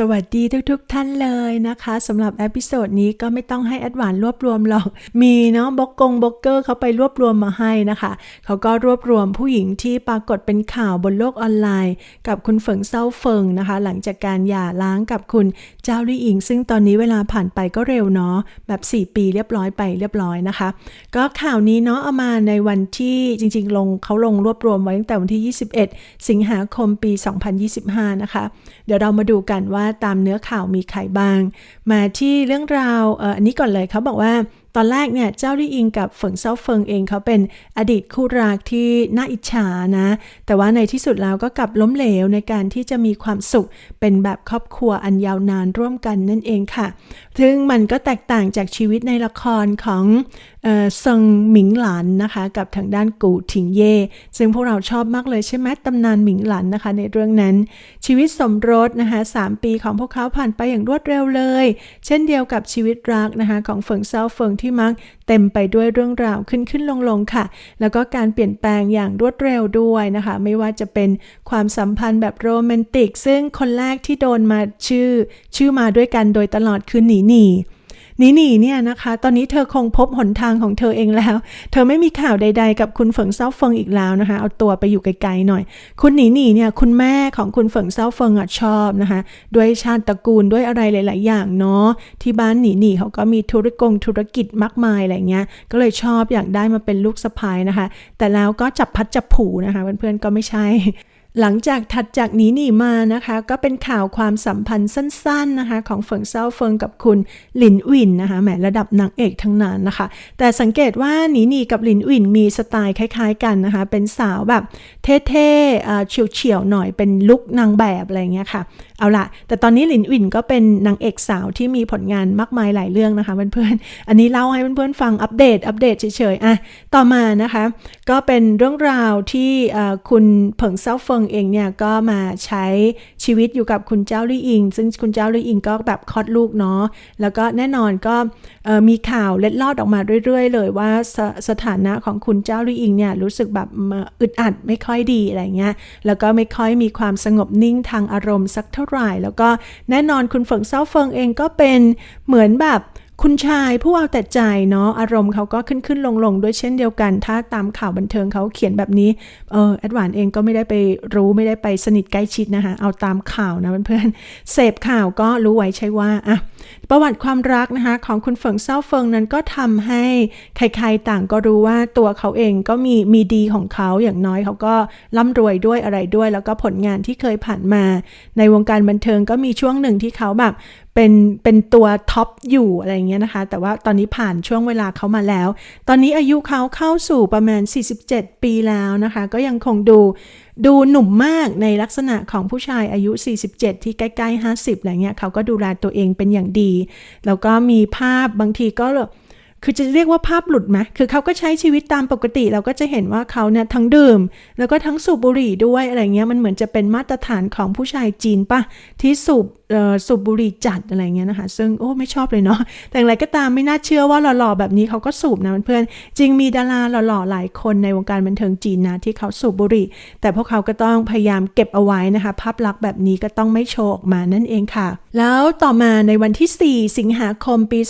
สวัสดีทุกๆทท่านเลยนะคะสำหรับเอพิโซดนี้ก็ไม่ต้องให้แอดวานรวบรวมหรอก มีเนาะบล็อกกงบล็อกเกอร์เขาไปรวบรวมมาให้นะคะ เขาก็รวบรวมผู้หญิงที่ปรากฏเป็นข่าวบนโลกออนไลน์ กับคุณเฟิงเซาเฟิงนะคะ หลังจากการหย่าร้างกับคุณเจ้าลี่อิง ซึ่งตอนนี้เวลาผ่านไปก็เร็วเนาะแบบ 4 ปีเรียบร้อยไปเรียบร้อยนะคะ ก็ข่าวนี้เนาะเอามาในวันที่จริง ๆ ลงเขาลงรวบรวมไว้ตั้งแต่วันที่ 21 สิงหาคมปี 2025 นะคะ เดี๋ยวเรามาดูกันว่าตามเนื้อข่าวมีใครบ้าง มาที่เรื่องราวอันนี้ก่อนเลยเขาบอกว่าตอนแรกเนี่ยเจ้าลี่อิงกับเฟิงเซาเฟิงเองเขาเป็นอดีตคู่รักที่น่าอิจฉานะ แต่ว่าในที่สุดแล้วก็กลับล้มเหลวในการที่จะมีความสุขเป็นแบบครอบครัวอันยาวนานร่วมกันนั่นเองค่ะ ซึ่งมันก็แตกต่างจากชีวิตในละครของ เอ่อเซิงหมิงหลันนะคะ กับทางด้านกูถิงเย่ซึ่งพวกเราชอบมากเลยใช่ไหมตำนานหมิงหลันนะคะ ในเรื่องนั้น ชีวิตสมรสนะคะ3ปีของพวกเขาผ่านไปอย่างรวดเร็วเลย เช่นเดียวกับชีวิตรักนะคะของเฟิงเซาเฟิงที่มักเต็มไปด้วยเรื่องราวขึ้นขึ้นลงลงค่ะ แล้วก็การเปลี่ยนแปลงอย่างรวดเร็วด้วยนะคะ ไม่ว่าจะเป็นความสัมพันธ์แบบโรแมนติก ซึ่งคนแรกที่โดนมาชื่อ ชื่อมาด้วยกันโดยตลอดคือหนีหนี นีหนีเนี่ยนะคะ ตอนนี้เธอคงพบหนทางของเธอเองแล้ว เธอไม่มีข่าวใด ๆ กับคุณเฟิงเซาเฟิงอีกแล้วนะคะ เอาตัวไปอยู่ไกลๆหน่อย คุณหนีหนีเนี่ยคุณแม่ของคุณเฟิงเซาเฟิงอะชอบนะคะ ด้วยชาติตระกูลด้วยอะไรหลาย ๆ อย่างเนาะที่บ้านหนีหนีเขาก็มีธุรกงธุรกิจมากมายอะไรเงี้ยก็เลยชอบอยากได้มาเป็นลูกสะพ้ายนะคะ แต่แล้วก็จับพัดจับผูนะคะเพื่อนๆก็ไม่ใช่ หลังจากถัดจากหนีหนีมานะคะ ก็เป็นข่าวความสัมพันธ์สั้นๆนะคะ ของเฟิงเซาเฟิงกับคุณหลินวินนะคะแหมระดับนางเอกทั้งนั้นนะคะ แต่สังเกตว่าหนีหนีกับหลินวินมีสไตล์คล้ายๆกันนะคะ เป็นสาวแบบเท่ๆเอ่อเฉียวๆหน่อยเป็นลุคนางแบบอะไรเงี้ยค่ะ เอาละแต่ตอนนี้หลินวินก็เป็นนางเอกสาวที่มีผลงานมากมายหลายเรื่องนะคะเพื่อนๆอันนี้เล่าให้เพื่อนๆฟังอัปเดตอัปเดตเฉยๆอะต่อมานะคะ ก็เป็นเรื่องราวที่คุณเผิงเซาเฟิงเองเนี่ยก็มาใช้ชีวิตอยู่กับคุณเจ้าลี่อิง ซึ่งคุณเจ้าลี่อิงก็แบบคลอดลูกเนาะแล้วก็แน่นอนก็มีข่าวเล็ดลอดออกมาเรื่อย ๆ เลยว่าสสถานะของคุณเจ้าลี่อิงเนี่ยรู้สึกแบบอึดอัดไม่ค่อยดีอะไรเงี้ยแล้วก็ไม่ค่อยมีความสงบนิ่งทางอารมณ์สักเท่าไหร่ แล้วก็แน่นอนคุณเฟิงเซาเฟิงเองก็เป็นเหมือนแบบ คุณชายผู้เอาแต่ใจเนาะอารมณ์เขาก็ขึ้นขึ้นลงลงด้วยเช่นเดียวกัน ถ้าตามข่าวบันเทิงเขาเขียนแบบนี้เออแอดวานเองก็ไม่ได้ไปรู้ไม่ได้ไปสนิทใกล้ชิดนะคะเอาตามข่าวนะเพื่อนๆเสพข่าวก็รู้ไว้ใช่ว่าอะ ประวัติความรักนะคะของคุณเฟิงเซาเฟิงนั้นก็ทำให้ใครๆต่างก็รู้ว่าตัวเขาเองก็มีมีดีของเขาอย่างน้อยเขาก็ร่ำรวยด้วยอะไรด้วย แล้วก็ผลงานที่เคยผ่านมา ในวงการบันเทิงก็มีช่วงหนึ่งที่เขาแบบเป็นเป็นตัวท็อปอยู่อะไรเงี้ยนะคะ แต่ว่าตอนนี้ผ่านช่วงเวลาเขามาแล้ว ตอนนี้อายุเขาเข้าสู่ประมาณ 47 ปีแล้วนะคะ ก็ยังคงดู ดูหนุ่มมากในลักษณะของผู้ชายอายุ 47 ที่ใกล้ๆ 50อะไรเงี้ยเขาก็ดูแลตัวเองเป็นอย่างดี แล้วก็มีภาพบางทีก็คือจะเรียกว่าภาพหลุดไหมคือเขาก็ใช้ชีวิตตามปกติ เราก็จะเห็นว่าเขาเนี่ยทั้งดื่ม แล้วก็ทั้งสูบบุหรี่ด้วยอะไรเงี้ย มันเหมือนจะเป็นมาตรฐานของผู้ชายจีนปะที่สูบสูบบุหรี่จัดอะไรเงี้ยนะคะ ซึ่งโอ้ไม่ชอบเลยเนาะแต่อย่างไรก็ตามไม่น่าเชื่อว่าหล่อๆแบบนี้เขาก็สูบนะเพื่อนจริงมีดาราหล่อๆหลายคนในวงการบันเทิงจีนนะที่เขาสูบบุหรี่ แต่พวกเขาก็ต้องพยายามเก็บเอาไว้นะคะ ภาพลักษณ์แบบนี้ก็ต้องไม่โชว์ออกมานั่นเองค่ะ แล้วต่อมาในวันที่ 4 สิงหาคมปี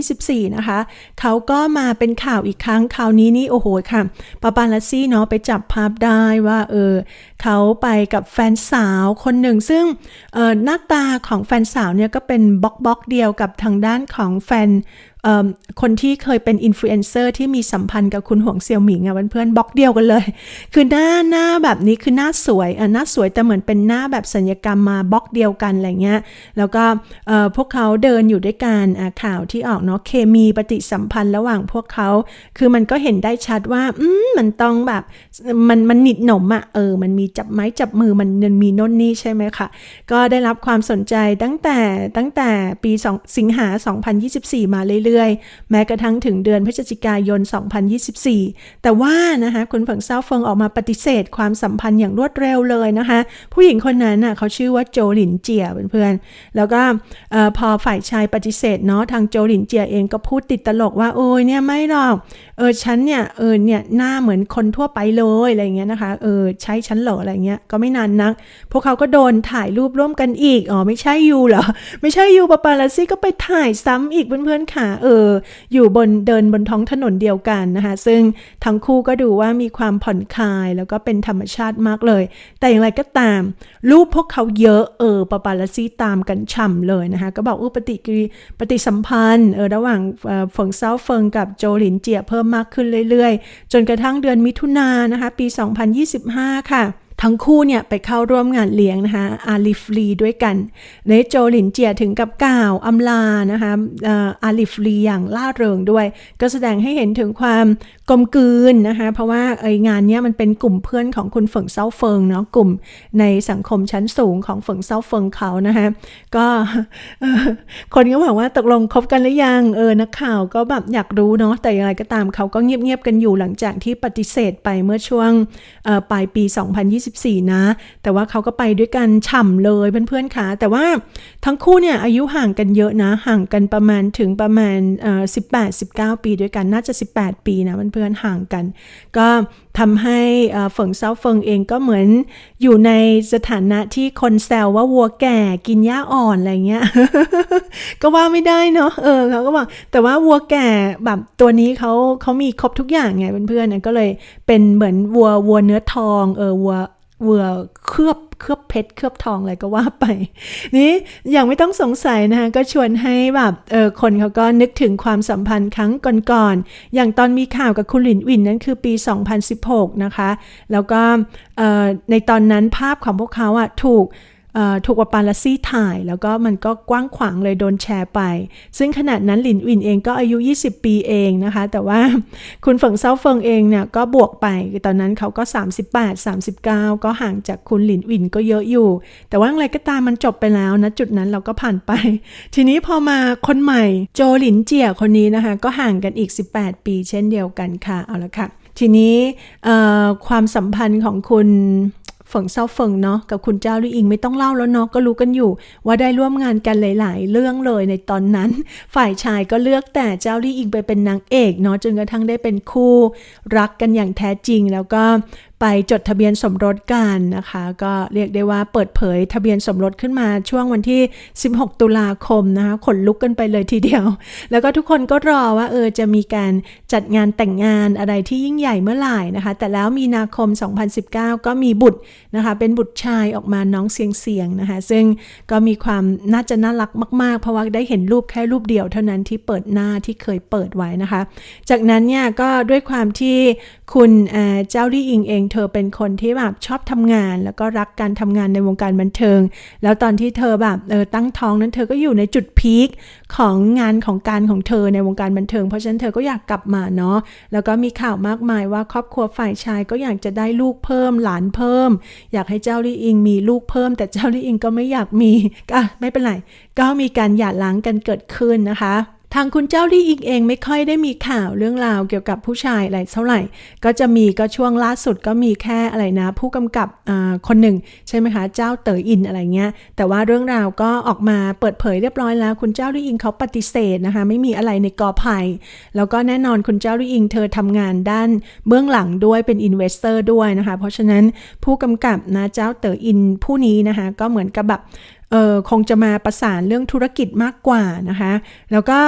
2024 นะคะ เขาก็มาเป็นข่าวอีกครั้งคราวนี้นี่โอ้โหค่ะปาปาลัสซี่เนาะไปจับภาพได้ว่าเออเขาไปกับแฟนสาวคนหนึ่งซึ่งออหน้าตาของแฟนสาวเนี่ยก็เป็นบล็อกบล็อกเดียวกับทางด้านของแฟน คนที่เคยเป็นอินฟลูเอนเซอร์ที่มีสัมพันธ์กับคุณหวงเซียวหมิงอะเพื่อนๆบล็อกเดียวกันเลย คือหน้าหน้าแบบนี้คือหน้าสวยอะหน้าสวยแต่เหมือนเป็นหน้าแบบสัญญกรรมมาบล็อกเดียวกันอะไรเงี้ย แล้วก็พวกเขาเดินอยู่ด้วยกันข่าวที่ออกเนาะเคมีปฏิสัมพันธ์ระหว่างพวกเขา คือมันก็เห็นได้ชัดว่าอืมมันต้องแบบมันมันหนิดหนมอะเออ มันมีจับไม้จับมือมันมันมีโน่นนี่ใช่ไหมคะก็ได้รับความสนใจตั้งแต่ตั้งแต่ปี2สิงหา 2024 มาเรื่อยเรื่อยๆ แม้กระทั่งถึงเดือนพฤศจิกายน 2024 แต่ว่านะคะคุณเฟิงเซาเฟิงออกมาปฏิเสธความสัมพันธ์อย่างรวดเร็วเลยนะคะ ผู้หญิงคนนั้นน่ะเขาชื่อว่าโจหลินเจียเพื่อนๆ แล้วก็พอฝ่ายชายปฏิเสธเนาะทางโจหลินเจียเองก็พูดติดตลกว่าโอ้ยเนี่ยไม่หรอกเออฉันเนี่ยเออเนี่ยหน้าเหมือนคนทั่วไปเลยอะไรเงี้ยนะคะเออใช้ฉันเหรออะไรเงี้ยก็ไม่นานนัก พวกเขาก็โดนถ่ายรูปร่วมกันอีกอ๋อไม่ใช่ยูเหรอไม่ใช่ยูปาปาลาซี่ก็ไปถ่ายซ้ำอีกเพื่อนๆค่ะเออ อยู่บนเดินบนท้องถนนเดียวกันนะคะ ซึ่งทั้งคู่ก็ดูว่ามีความผ่อนคลายแล้วก็เป็นธรรมชาติมากเลย แต่อย่างไรก็ตาม รูปพวกเขาเยอะเออปาปาลซี่ตามกันฉ่ำเลยนะคะ ก็บอกอุปฏิกิริปฏิสัมพันธ์เออระหว่างเฟิงเซาเฟิงกับโจหลินเจียเพิ่มมากขึ้นเรื่อยๆ จนกระทั่งเดือนมิถุนายนนะคะ ปี 2025 ค่ะ ทั้งคู่เนี่ยไปเข้าร่วมงานเลี้ยงนะคะอาลิฟลีด้วยกันในโจหลินเจียถึงกับกล่าวอำลานะคะอาลิฟลีอย่างล่าเริงด้วย ก็แสดงให้เห็นถึงความกลมกลืนนะคะเพราะว่าไองานเนี้ยมันเป็นกลุ่มเพื่อนของคุณเฟิงเซาเฟิงเนาะกลุ่มในสังคมชั้นสูงของเฟิงเซาเฟิงเขานะคะก็คนก็บอกว่าตกลงคบกันหรือยังเออนักข่าวก็แบบอยากรู้เนาะแต่อย่างไรก็ตามเขาก็เงียบๆกันอยู่หลังจากที่ปฏิเสธไปเมื่อช่วงเอ่อปลายปี2024นะ แต่ว่าเขาก็ไปด้วยกันฉ่ำเลยเพื่อนๆค่ะ แต่ว่าทั้งคู่เนี่ยอายุห่างกันเยอะนะ ห่างกันประมาณถึงประมาณเอ่อ18-19 ปีด้วยกันน่าจะ 18 ปีนะเพื่อนๆห่างกัน ก็ทำให้เฟิงเซาเฟิงเองก็เหมือนอยู่ในสถานะที่คนแซวว่าวัวแก่กินหญ้าอ่อนอะไรเงี้ย ก็ว่าไม่ได้เนาะเออเขาก็บอกแต่ว่าวัวแก่แบบตัวนี้เขาเขามีครบทุกอย่างไงเพื่อนๆก็เลยเป็นเหมือนวัววัวเนื้อทองเออวัว เวัวเคลือบเคลือบเพชรเคลือบทองอะไรก็ว่าไป นี่อย่างไม่ต้องสงสัยนะคะก็ชวนให้แบบเออคนเขาก็นึกถึงความสัมพันธ์ครั้งก่อนๆอย่างตอนมีข่าวกับคุณหลินวินนั้นคือปี 2016 นะคะ แล้วก็ในตอนนั้นภาพของพวกเขาอะถูก ถูกปาปาลัสซี่ถ่าย แล้วก็มันก็กว้างขวางเลยโดนแชร์ไป ซึ่งขนาดนั้นหลินวินเองก็อายุ 20 ปีเองนะคะ แต่ว่าคุณเฟิงเซาเฟิงเองเนี่ยก็บวกไป ตอนนั้นเขาก็ 38 39 ก็ห่างจากคุณหลินวินก็เยอะอยู่ แต่ว่าอะไรก็ตามมันจบไปแล้วนะจุดนั้นเราก็ผ่านไป ทีนี้พอมาคนใหม่โจหลินเจียคนนี้นะคะ ก็ห่างกันอีก 18 ปีเช่นเดียวกันค่ะเอาละค่ะ ทีนี้ความสัมพันธ์ของคุณ เฟิงเซาเฟิงเนาะกับคุณเจ้าลี่อิงไม่ต้องเล่าแล้วเนาะก็รู้กันอยู่ ว่าได้ร่วมงานกันหลาย ๆ เรื่องเลยในตอนนั้น ฝ่ายชายก็เลือกแต่เจ้าลี่อิงไปเป็นนางเอกเนาะจนกระทั่งได้เป็นคู่รักกันอย่างแท้จริงแล้วก็ไปจดทะเบียนสมรสกันนะคะ ก็เรียกได้ว่าเปิดเผยทะเบียนสมรสขึ้นมาช่วงวันที่ 16 ตุลาคมนะคะขนลุกกันไปเลยทีเดียว แล้วก็ทุกคนก็รอว่าเออจะมีการจัดงานแต่งงานอะไรที่ยิ่งใหญ่เมื่อไหร่นะคะ แต่แล้วมีนาคม 2019 ก็มีบุตร นะคะเป็นบุตรชายออกมาน้องเสียงเสียงๆนะคะ ซึ่งก็มีความน่าจะน่ารักมาก ๆ เพราะว่าได้เห็นรูปแค่รูปเดียวเท่านั้นที่เปิดหน้าที่เคยเปิดไว้นะคะ จากนั้นเนี่ยก็ด้วยความที่คุณเจ้าลี่อิงเองเธอเป็นคนที่แบบชอบทำงาน แล้วก็รักการทำงานในวงการบันเทิง แล้วตอนที่เธอแบบเออตั้งท้องนั้นเธอก็อยู่ในจุดพีคของงานของการของเธอในวงการบันเทิง เพราะฉะนั้นเธอก็อยากกลับมาเนาะแล้วก็มีข่าวมากมายว่าครอบครัวฝ่ายชายก็อยากจะได้ลูกเพิ่มหลานเพิ่มอยากให้เจ้าลี่อิงมีลูกเพิ่ม แต่เจ้าลี่อิงก็ไม่อยากมีก็ไม่เป็นไรก็มีการหย่าร้างกันเกิดขึ้นนะคะ ทางคุณเจ้าลี่อิงเองไม่ค่อยได้มีข่าวเรื่องราวเกี่ยวกับผู้ชายอะไรเท่าไหร่ ก็จะมีก็ช่วงล่าสุดก็มีแค่อะไรนะ ผู้กำกับคนหนึ่งใช่ไหมคะ เจ้าเต๋ออินอะไรเงี้ย แต่ว่าเรื่องราวก็ออกมาเปิดเผยเรียบร้อยแล้ว คุณเจ้าลี่อิงเขาปฏิเสธนะคะ ไม่มีอะไรในกอไผ่แล้วก็แน่นอนคุณเจ้าลี่อิงเธอทำงานด้านเบื้องหลังด้วยเป็นอินเวสเตอร์ด้วยนะคะ เพราะฉะนั้นผู้กำกับนะเจ้าเต๋ออินผู้นี้นะคะ ก็เหมือนกับแบบ เออคงจะมาประสานเรื่องธุรกิจมากกว่านะคะ แล้วก็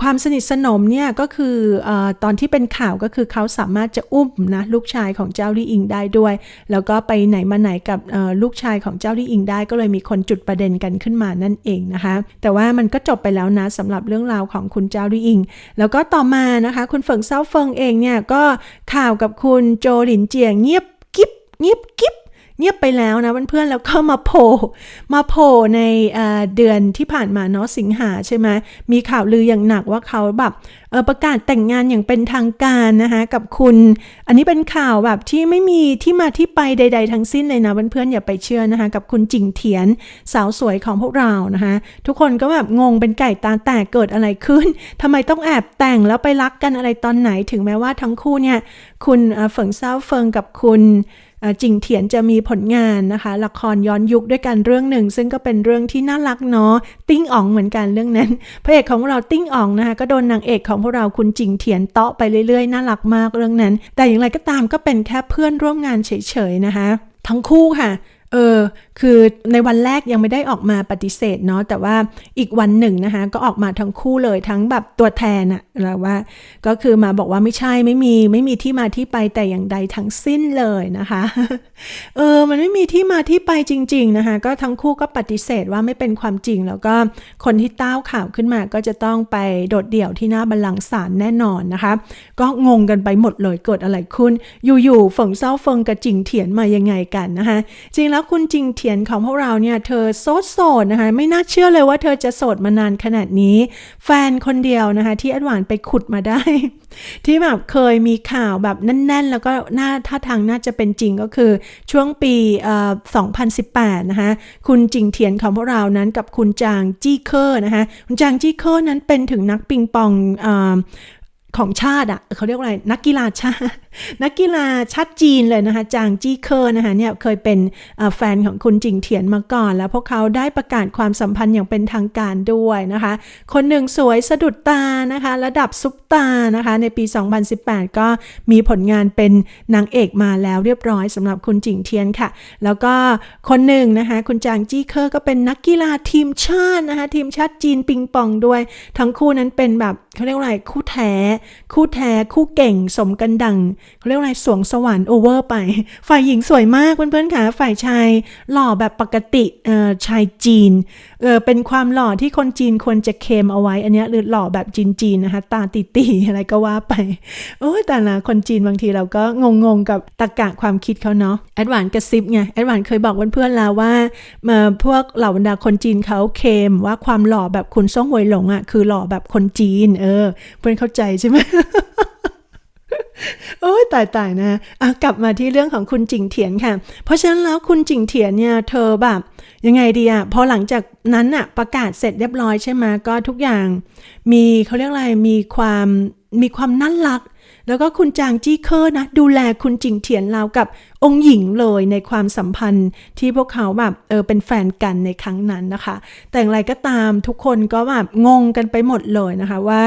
ความสนิทสนมเนี่ยก็คือออตอนที่เป็นข่าวก็คือเขาสามารถจะอุ้มนะลูกชายของเจ้าลี่อิงได้ด้วย แล้วก็ไปไหนมาไหนกับลูกชายของเจ้าลี่อิงได้ ก็เลยมีคนจุดประเด็นกันขึ้นมานั่นเองนะคะ แต่ว่ามันก็จบไปแล้วนะสำหรับเรื่องราวของคุณเจ้าลี่อิง แล้วก็ต่อมานะคะ คุณเฟิงเซาเฟิงเองเนี่ยก็ข่าวกับคุณโจหลินเจียงเงียบกิ๊บเงียบกิ๊บ เงียบไปแล้วนะเพื่อนๆแล้วก็มาโผล่มาโผล่ในเเดือนที่ผ่านมาเนาะสิงหาใช่ไหมมีข่าวลืออย่างหนักว่าเขาแบบประกาศแต่งงานอย่างเป็นทางการนะคะกับคุณ อันนี้เป็นข่าวแบบที่ไม่มีที่มาที่ไปใด ๆ ทั้งสิ้นเลยนะเพื่อนๆอย่าไปเชื่อนะคะกับคุณจิงเทียนสาวสวยของพวกเรานะคะทุกคนก็แบบงงเป็นไก่ตาแตกเกิดอะไรขึ้นทำไมต้องแอบแต่งแล้วไปรักกันอะไรตอนไหนถึงแม้ว่าทั้งคู่เนี่ยคุณเอ่อเฟิงเซาเฟิงกับคุณ จิงเถียนจะมีผลงานนะคะ ละครย้อนยุคด้วยกันเรื่องหนึ่ง ซึ่งก็เป็นเรื่องที่น่ารักเนาะติ้งอ๋องเหมือนกันเรื่องนั้นพระเอกของเราติ้งอ๋องนะคะก็โดนนางเอกของพวกเราคุณจิงเถียนเตาะไปเรื่อยๆน่ารักมากเรื่องนั้น แต่อย่างไรก็ตามก็เป็นแค่เพื่อนร่วมงานเฉยๆนะคะ ทั้งคู่ค่ะ เออคือในวันแรกยังไม่ได้ออกมาปฏิเสธเนาะแต่ว่าอีกวันหนึ่งนะคะก็ออกมาทั้งคู่เลยทั้งแบบตัวแทนอะแล้วว่า ก็คือมาบอกว่าไม่ใช่ไม่มีไม่มีที่มาที่ไปแต่อย่างใดทั้งสิ้นเลยนะคะเออมันไม่มีที่มาที่ไปจริง ๆนะคะ ก็ทั้งคู่ก็ปฏิเสธว่าไม่เป็นความจริง แล้วก็คนที่ต้าวข่าวขึ้นมาก็จะต้องไปโดดเดี่ยวที่หน้าบัลลังก์ศาลแน่นอนนะคะ ก็งงกันไปหมดเลยเกิดอะไรขึ้นอยู่ๆฝงเศร้าเฟิงกับจิงเถียนมายังไงกันนะคะจริงแล้วคุณจิงเถียนของพวกเราเนี่ยเธอโสดโสดนะคะ ไม่น่าเชื่อเลยว่าเธอจะโสดมานานขนาดนี้ แฟนคนเดียวนะคะ ที่แอดวานไปขุดมาได้ ที่แบบเคยมีข่าวแบบแน่น ๆ แล้วก็น่าท่าทางน่าจะเป็นจริงก็คือช่วงปีเอ่อ2018 นะคะ คุณจิงเทียนของพวกเรานั้นกับคุณจางจี้เคอร์นะคะ คุณจางจี้เคอร์นั้นเป็นถึงนักปิงปองอ ของชาติอะเขาเรียกว่าอะไรนักกีฬาชาตินักกีฬาชาติจีนเลยนะคะจางจี้เคอร์นะคะเนี่ยเคยเป็นแฟนของคุณจิงเทียนมาก่อน แล้วพวกเขาได้ประกาศความสัมพันธ์อย่างเป็นทางการด้วยนะคะ คนหนึ่งสวยสะดุดตานะคะ ระดับซุปตานะคะ ในปี 2018 ก็มีผลงานเป็นนางเอกมาแล้วเรียบร้อยสำหรับคุณจิงเทียนค่ะ แล้วก็คนหนึ่งนะคะคุณจางจี้เคอร์ก็เป็นนักกีฬาทีมชาตินะคะทีมชาติจีนปิงปองด้วย ทั้งคู่นั้นเป็นแบบเขาเรียกว่าอะไรคู่แท้คู่แท้ คู่เก่ง สมกันดังเขาเรียกอะไรสวงสวรรค์โอเวอร์ไป ฝ่ายหญิงสวยมากเพื่อนๆค่ะ ฝ่ายชายหล่อแบบปกติเอ่อชายจีน เออเป็นความหล่อที่คนจีนควรจะเคมเอาไว้ อันนี้หรือหล่อแบบจีนๆนะคะ ตาตีๆอะไรก็ว่าไป โอ้ยแต่ละคนจีนบางทีเราก็งงๆกับตรกะความคิดเขาเนาะแอดวานกระซิบไงแอดวานเคยบอกเพื่อนๆแล้วว่าเอ่อพวกเหล่าบรรดาคนจีนเขาเคมว่าความหล่อแบบคุณซ่งหวยหลงอะ่ะคือหล่อแบบคนจีน เออ เพื่อนเข้าใจใช่ไหม โอ้ยตายตายๆนะอะกลับมาที่เรื่องของคุณจิงเถียนค่ะ เพราะฉะนั้นแล้วคุณจิงเถียนเนี่ยเธอแบบยังไงดีอะพอหลังจากนั้นอะประกาศเสร็จเรียบร้อยใช่ไหมก็ทุกอย่าง มีเขาเรียกอะไรมีความมีความน่ารัก แล้วก็คุณจางจี้เคอร์นะ ดูแลคุณจิงเถียนราวกับ องค์หญิงเลยในความสัมพันธ์ที่พวกเขาแบบเออเป็นแฟนกันในครั้งนั้นนะคะ แต่อย่างไรก็ตามทุกคนก็แบบงงกันไปหมดเลยนะคะว่า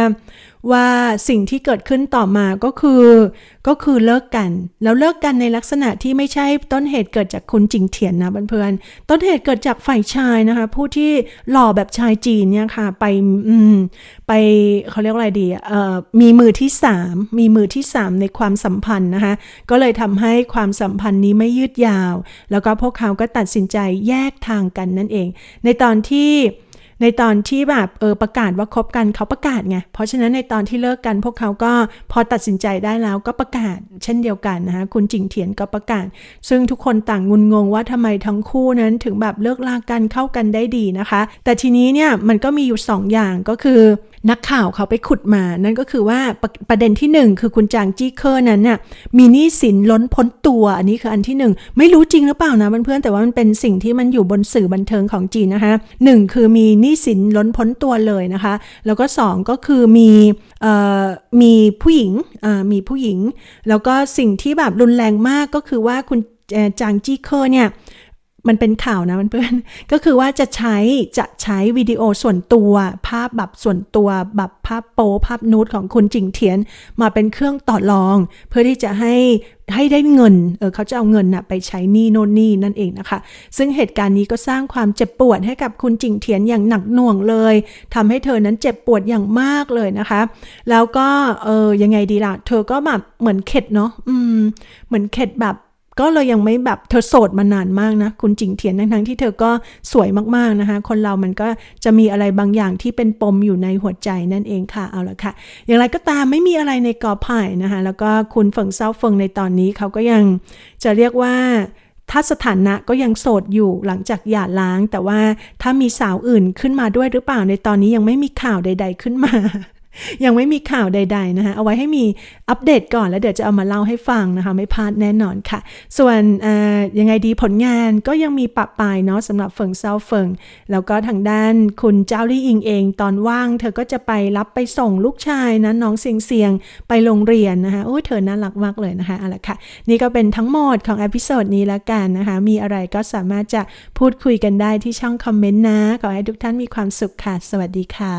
ว่าสิ่งที่เกิดขึ้นต่อมาก็คือก็คือเลิกกัน แล้วเลิกกันในลักษณะที่ไม่ใช่ต้นเหตุเกิดจากคุณจิงเถียนนะเพื่อนๆต้นเหตุเกิดจากฝ่ายชายนะคะ ผู้ที่หล่อแบบชายจีนเนี่ยค่ะไปอืมไปเขาเรียกอะไรดีเอ่อมีมือที่สามมีมือที่สามในความสัมพันธ์นะคะ ก็เลยทำให้ความสัมพันธ์พันนี้ไม่ยืดยาว แล้วก็พวกเขาก็ตัดสินใจแยกทางกันนั่นเอง ในตอนที่ในตอนที่แบบเออประกาศว่าคบกันเขาประกาศไง เพราะฉะนั้นในตอนที่เลิกกันพวกเขาก็พอตัดสินใจได้แล้วก็ประกาศ เช่นเดียวกันนะคะคุณจิงเถียนก็ประกาศ ซึ่งทุกคนต่างงุนงงว่าทำไมทั้งคู่นั้นถึงแบบเลิกลากันเข้ากันได้ดีนะคะ แต่ทีนี้เนี่ยมันก็มีอยู่สองอย่างก็คือ นักข่าวเขาไปขุดมา นั่นก็คือว่าประประเด็นที่หนึ่งคือคุณจางจี้เคอร์นั้นน่ะมีหนี้สินล้นพ้นตัว อันนี้คืออันที่หนึ่งไม่รู้จริงหรือเปล่านะเพื่อนๆแต่ว่ามันเป็นสิ่งที่มันอยู่บนสื่อบันเทิงของจีนนะคะหนึ่งคือมีหนี้สินล้นพ้นตัวเลยนะคะ แล้วก็สองก็คือมีออมีผู้หญิงมีผู้หญิง แล้วก็สิ่งที่แบบรุนแรงมากก็คือว่าคุณจางจี้เคอร์เนี่ย มันเป็นข่าวนะเพื่อนก็คือว่าจะใช้จะใช้วิดีโอส่วนตัว ภาพแบบส่วนตัวแบบภาพโปภาพนูดของคุณจิงเทียน มาเป็นเครื่องต่อรอง เพื่อที่จะให้ให้ได้เงินเออเขาจะเอาเงินน่ะไปใช้หนี้โน่นนี่นั่นเองนะคะ ซึ่งเหตุการณ์นี้ก็สร้างความเจ็บปวดให้กับคุณจิงเทียนอย่างหนักหน่วงเลยทำให้เธอนั้นเจ็บปวดอย่างมากเลยนะคะ แล้วก็เออยังไงดีล่ะ เธอก็แบบเหมือนเข็ดเนาะอืมเหมือนเข็ดแบบ ก็เลยยังไม่แบบเธอโสดมานานมากนะ คุณจิงเทียนทั้งๆที่เธอก็สวยมากๆนะคะ คนเรามันก็จะมีอะไรบางอย่างที่เป็นปมอยู่ในหัวใจนั่นเองค่ะเอาละค่ะ อย่างไรก็ตามไม่มีอะไรในกอไผ่นะคะ แล้วก็คุณเฟิงเซาเฟิงในตอนนี้เขาก็ยังจะเรียกว่าถ้าสถานะก็ยังโสดอยู่หลังจากหย่าร้าง แต่ว่าถ้ามีสาวอื่นขึ้นมาด้วยหรือเปล่าในตอนนี้ยังไม่มีข่าวใด ๆ ขึ้นมา ยังไม่มีข่าวใด ๆนะคะ เอาไว้ให้มีอัปเดตก่อนแล้วเดี๋ยวจะเอามาเล่าให้ฟังนะคะ ไม่พลาดแน่นอนค่ะ ส่วนยังไงดีผลงานก็ยังมีปะปายเนาะสำหรับเฟิงเซาเฟิง แล้วก็ทางด้านคุณเจ้าลี่อิงเอง ตอนว่างเธอก็จะไปรับไปส่งลูกชายนะน้องเสียงเสียงไปโรงเรียนนะคะโอ้เธอน่ารักมากเลยนะคะเอาละค่ะ นี่ก็เป็นทั้งหมดของอพิโซดนี้แล้วกันนะคะ มีอะไรก็สามารถจะพูดคุยกันได้ที่ช่องคอมเมนต์นะ ขอให้ทุกท่านมีความสุขค่ะ สวัสดีค่ะ